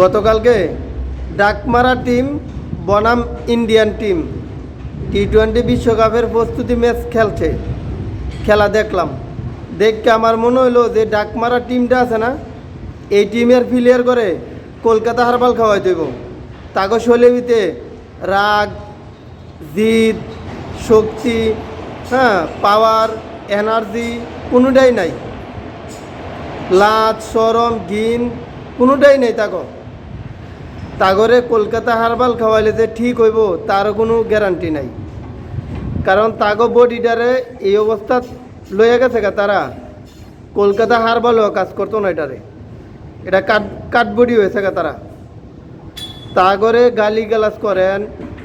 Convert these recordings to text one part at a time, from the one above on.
গতকালকে ডাকমারা টিম, বনাম ইন্ডিয়ান টিম টি টোয়েন্টি বিশ্বকাপের প্রস্তুতি ম্যাচ খেলছে। খেলা দেখলাম। দেখকে আমার মনে হলো যে ডাকমারা টিমটা আছে না, এই টিমের প্লেয়ার করে কলকাতা হারবাল খাওয়াই দেব তাকে শৈলীতে রাগ, জিদ, শক্তি হ্যাঁ পাওয়ার এনার্জি কোনোটাই নাই। লাজ সরম ঘিন কোনোটাই নেই তাকো তাগরে কলকাতা হারবাল খাওয়াইলে যে ঠিক হইব, তার কোনো গ্যারান্টি নাই। কারণ তাগো বডিটারে এই অবস্থা লইয়া গেছে গা তারা। কলকাতা হারবালও কাজ করতো না এটারে। এটা কাঠ কাঠ বডি হয়েছে গা তারা। তাগরে গালি গালাজ করেন,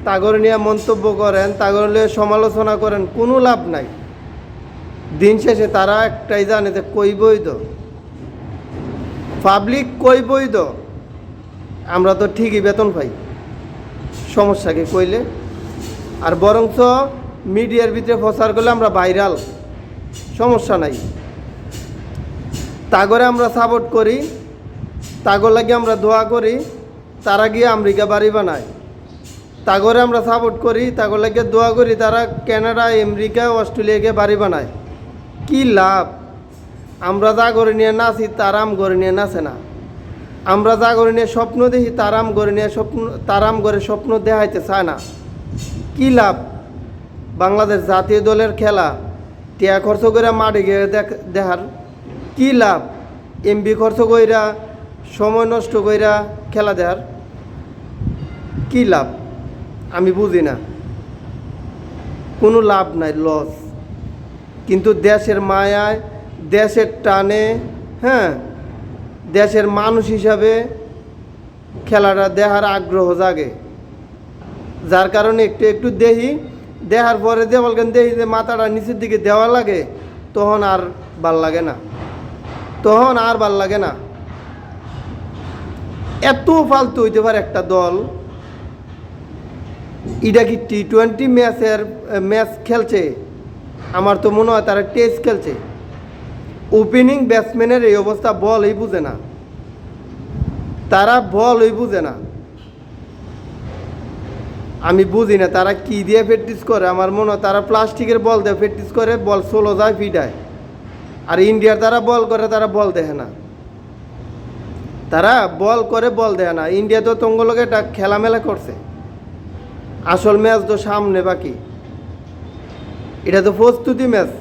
তাগর নিয়ে মন্তব্য করেন, তাগর নিয়ে সমালোচনা করেন, কোনো লাভ নাই। দিন শেষে তারা একটাই জানে যে কইবই তো পাবলিক কইবই তো আমরা তো ঠিকই বেতন পাই। সমস্যা কি কইলে। আর বরঞ্চ মিডিয়ার ভিতরে প্রচার করলে আমরা ভাইরাল। সমস্যা নাই। তাগরে আমরা সাপোর্ট করি। তাগর লাগে আমরা দোয়া করি। তারা গিয়ে আমেরিকা বাড়ি বানায়। তাগরে আমরা সাপোর্ট করি। তাগর লাগে দোয়া করি, তারা কানাডা, আমেরিকা অস্ট্রেলিয়াকে বাড়ি বানায়। কি লাভ? আমরা যা করে নিয়ে নাচি তারাম করে নিয়ে নাচে না। আমরা যা করে নিয়ে স্বপ্ন দেখি তারাম করে নিয়ে স্বপ্ন তারাম করে স্বপ্ন দেখাইতে চায় না। কি লাভ? বাংলাদেশ জাতীয় দলের খেলা, টিয়া খরচ করে মাঠে গিয়ে দেখ- দেখার। কি লাভ? এমবি খরচ কইরা, সময় নষ্ট কইরা খেলা দেখার। কি লাভ? আমি বুঝি না। কোনো লাভ নাই, লস। কিন্তু দেশের মায়ায়, দেশের টানে হ্যাঁ দেশের মানুষ হিসাবে খেলাটা দেহার আগ্রহ জাগে। যার কারণে একটু একটু দেহি দেহার পরে দেওয়াল কেন দেখি যে মাথাটা নিচের দিকে দেওয়া লাগে, তখন আর ভালো লাগে না। তখন আর ভালো লাগে না। এত ফালতু হইতে পারে একটা দল। এটা কি টি টোয়েন্টি ম্যাচের ম্যাচ খেলছে? আমার তো মনে হয় তারা টেস্ট খেলছে। ওপেনিং ব্যাটসম্যানের এই অবস্থা বলই বুঝে না। তারা বলই বুঝে না। আমি বুঝি না, তারা কি দিয়ে প্র্যাকটিস করে? আমার মনে হয় তারা প্লাস্টিকের বল দেয় প্র্যাকটিস করে, বল ষোলো যায় ফিটায় আর ইন্ডিয়ার তারা বল করে, তারা বল দেখে না। তারা বল করে, বল দেয় না। ইন্ডিয়া তো তঙ্গলকে এটা খেলামেলা করছে। আসল ম্যাচ তো সামনে বাকি। এটা তো প্রস্তুতি ম্যাচ।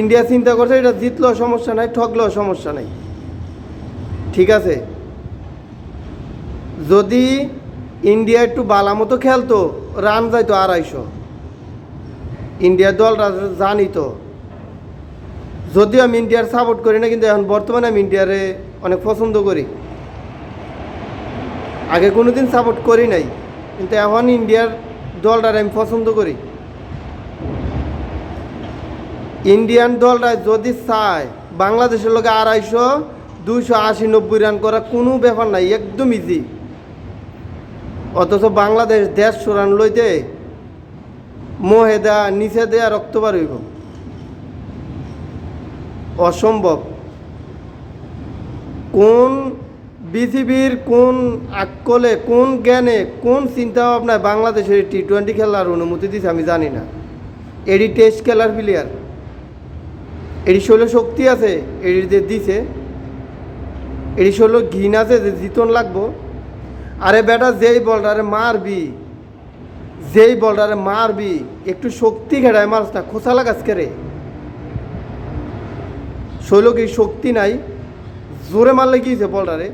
ইন্ডিয়া চিন্তা করছে, এটা জিতলেও সমস্যা নাই, ঠকলেও সমস্যা নাই। ঠিক আছে? যদি ইন্ডিয়া একটু বালা মতো খেলতো, রান যাইতো আড়াইশো। ইন্ডিয়ার দলরা জানি তো যদিও আমি ইন্ডিয়ার সাপোর্ট করি না, কিন্তু এখন বর্তমানে আমি ইন্ডিয়ারে অনেক পছন্দ করি। আগে কোনো দিন সাপোর্ট করি নাই, কিন্তু এখন ইন্ডিয়ার দলটার আমি পছন্দ করি। ইন্ডিয়ান দলটা যদি চায় বাংলাদেশের লোকে আড়াইশো, দুইশো আশি, নব্বই রান করা কোনো ব্যাপার নাই, একদম ইজি অথচ বাংলাদেশ দেড়শো রান লইতে মোহে দেয়া নিচে দেয়া রক্ত বার হইব। অসম্ভব। কোন পৃথিবীর কোন আকলে কোন জ্ঞানে, কোন চিন্তা ভাবনায় বাংলাদেশের টি টোয়েন্টি খেলার অনুমতি দিছে আমি জানি না। এডি টেস্ট খেলার প্লেয়ার এডি ষোলো শক্তি আছে এডি যে দিছে এডি ষোলো ঘিন আছে যে জিতন লাগবো। আরে বেটা, যেই বলটারে মারবি, যেই বলটারে মারবি, একটু শক্তি খেড়ায় মাছটা খোসা লাগাস কে রে? শৈল কি শক্তি নাই, জোরে মারলে কি বলটারে?